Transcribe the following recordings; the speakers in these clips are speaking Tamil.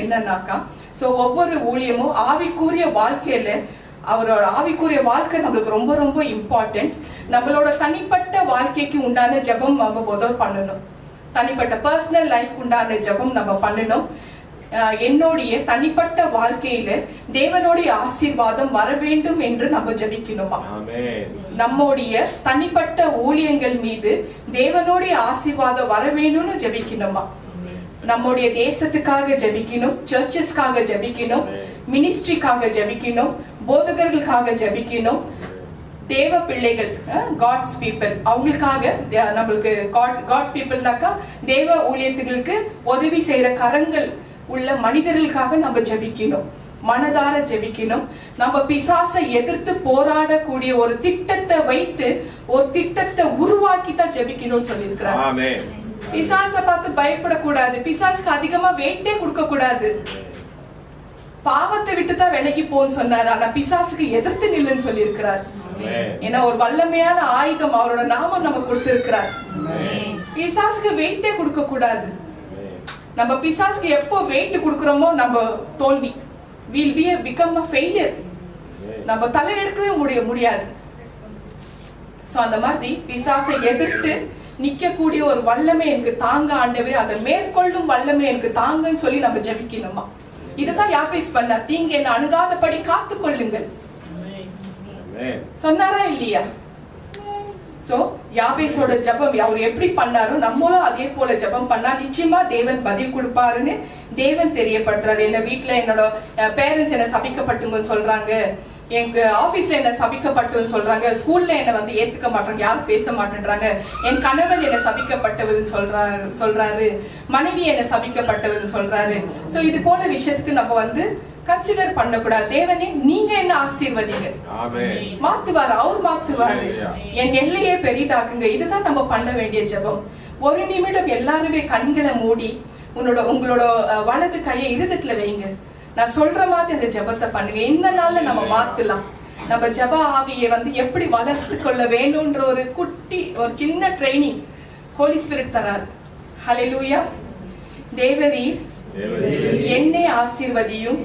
என்னன்னாக்கா சோ ஒவ்வொரு ஊழியமும் ஆவிக்குரிய வாழ்க்கையில அவரோட ஆவிக்குரிய வாழ்க்கை நம்மளுக்கு ரொம்ப ரொம்ப இம்பார்ட்டன்ட் நம்மளோட தனிப்பட்ட வாழ்க்கைக்கு உண்டான ஜெபம் நம்ம முதல் பண்ணணும். தனிப்பட்ட பர்சனல் லைஃப் உண்டான ஜெபம் நம்ம பண்ணணும். என்னுடைய தனிப்பட்ட வாழ்க்கையில தேவனுடைய ஆசீர்வாதம் வர வேண்டும் என்று நம்ம ஜெபிக்கணுமா? நம்முடைய தனிப்பட்ட ஊழியங்கள் மீது தேவனுடைய ஆசீர்வாதம் வர வேணும்னு ஜெபிக்கணுமா? நம்முடைய தேசத்துக்காக ஜெபிக்கணும் சர்ச்சஸ்க்காக ஜெபிக்கணும் மினிஸ்ட்ரிக்காக ஜெபிக்கணும் போதகர்களுக்காக ஜெபிக்கணும். தேவ பிள்ளைகள் காட்ஸ் பீப்பிள் அவங்களுக்காக நம்மளுக்கு காட்ஸ் பீப்புள்னாக்கா தேவ ஊழியத்துகளுக்கு உதவி செய்யற கரங்கள் உள்ள மனிதர்களுக்காக நம்ம ஜெபிக்கணும். மனதார ஜெபிக்கணும். நம்ம பிசாசை எதிர்த்து போராடக்கூடிய ஒரு திட்டத்தை வைத்து ஒரு திட்டத்தை உருவாக்கி தான் ஜெபிக்கணும்னு சொல்லியிருக்கிறாங்க பிசாசை பார்த்து பயப்படக்கூடாது. பிசாசுக்கு அதிகமா வெயிட்டே கொடுக்க கூடாது பாவத்தை விட்டு தான் விலகி போன்னு சொன்னாரு. ஆனா பிசாசுக்கு எதிர்த்து நில்லுன்னு சொல்லியிருக்கிறார். ஆமென் ஏன்னா ஒரு வல்லமையான ஆயுதம் அவரோட நாமம் நம்ம கொடுத்திருக்கிறார். பிசாசுக்கு வெயிட்டே கொடுக்க கூடாது நம்ம பிசாசுக்கு எப்போ வெயிட் கொடுக்குறோமோ நம்ம தோல்வி. Will be become a failure நம்ம தலையெடுக்கவே முடிய முடியாது. சோ அந்த மாதிரி பிசாசை எதிர்த்து நிக்கக்கூடிய ஒரு வல்லமை எனக்கு தாங்க ஆண்டவரே. அதை மேற்கொள்ளும் வல்லமை எனக்கு தாங்கன்னு சொல்லி நம்ம ஜெபிக்கணுமா? இதைத்தான் யாபேஸ் பண்ணார். தீங்கு என்ன அணுகாதபடி காத்துக் கொள்ளுங்கள் சொன்னாரா இல்லையா? சோ யாபேஸோட ஜெபம் அவர் எப்படி பண்ணாரோ நம்மளும் அதே போல ஜெபம் பண்ணா நிச்சயமா தேவன் பதில் கொடுப்பாருன்னு தேவன் தெரியப்படுத்துறாரு. என்ன வீட்ல என்னோட பேரண்ட்ஸ் என்ன சபிக்கப்பட்டுங்கன்னு சொல்றாங்க. எங்க ஆபீஸ்ல என்ன சபிக்கப்பட்டுன்னு சொல்றாங்க ஸ்கூல்ல என்ன வந்து ஏத்துக்க மாட்டாங்க யாரும் பேச மாட்டேன்றாங்க. என் கணவன் என்ன சபிக்கப்பட்டவன்னு சொல்றாரு சொல்றாரு. மனைவி என்ன சபிக்கப்பட்டவன்னு சொல்றாரு. சோ இது போல விஷயத்துக்கு நம்ம வந்து கன்சிடர் பண்ணக்கூடாது. தேவனே நீங்க என்ன ஆசீர்வதிங்க? மாத்துவாரு? அவர் மாத்துவாரு. என் எல்லையே பெரிதாக்குங்க. இதுதான் நம்ம பண்ண வேண்டிய ஜெபம். ஒரு நிமிடம் எல்லாருமே கண்களை மூடி உன்னோட உங்களோட வலது கையை இருதத்துல வைங்க. நான் சொல்ற மாதிரி அந்த ஜெபத்தை பண்ணுங்க. இந்த நாள்ல நம்ம மாத்தலாம். நம்ம ஜெப ஆவியை வந்து எப்படி வளர்த்து கொள்ள வேண்டும்ன்ற ஒரு குட்டி ஒரு சின்ன ட்ரைனிங் ஹோலி ஸ்பிரிட் தரார். ஹalleluya தேவரீர் தேவரீர் என்னை ஆசீர்வதியும்.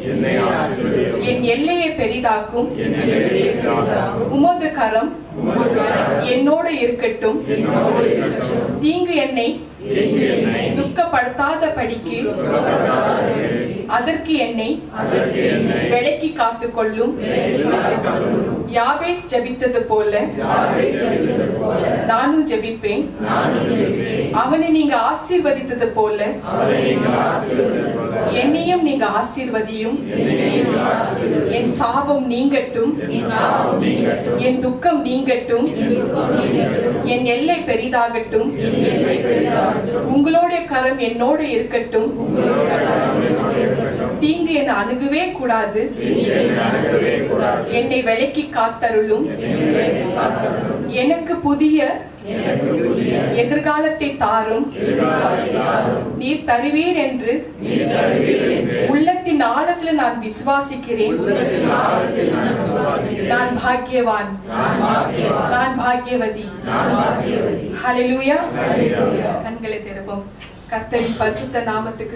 என் எல்லையை பெரிதாக்கும். உமது கரம் என்னோட இருக்கட்டும். தீங்கு என்னை துக்கப்படுத்தாத படிக்கு அதற்கு என்னை விலக்கி காத்துக் கொள்ளும் யாவேஸ் ஜபித்தது போல நானும் ஜபிப்பேன். அவனை நீங்க ஆசீர்வதித்தது போல நீங்கள் போல என்னையும் நீங்க ஆசீர்வதியும். என் சாபம் நீங்கட்டும். சாபம் நீங்கட்டும். என் துக்கம் நீங்கட்டும். என் எல்லை பெரிதாகட்டும். உங்களுடைய கரம் என்னோட இருக்கட்டும். என்னை அணுகவே கூடாது. என்னை விலக்கி காத்தருளும். எனக்கு புதிய எதிர்காலத்தை தாரும். நீர் தருவீர் என்று உள்ளத்தின் ஆழத்துல நான் விசுவாசிக்கிறேன். நான் பாக்கியவான். நான் பாக்கியவதி. ஹalleluya கண்களை திறப்போம். கத்தரின் பரிசுத்த நாமத்துக்கு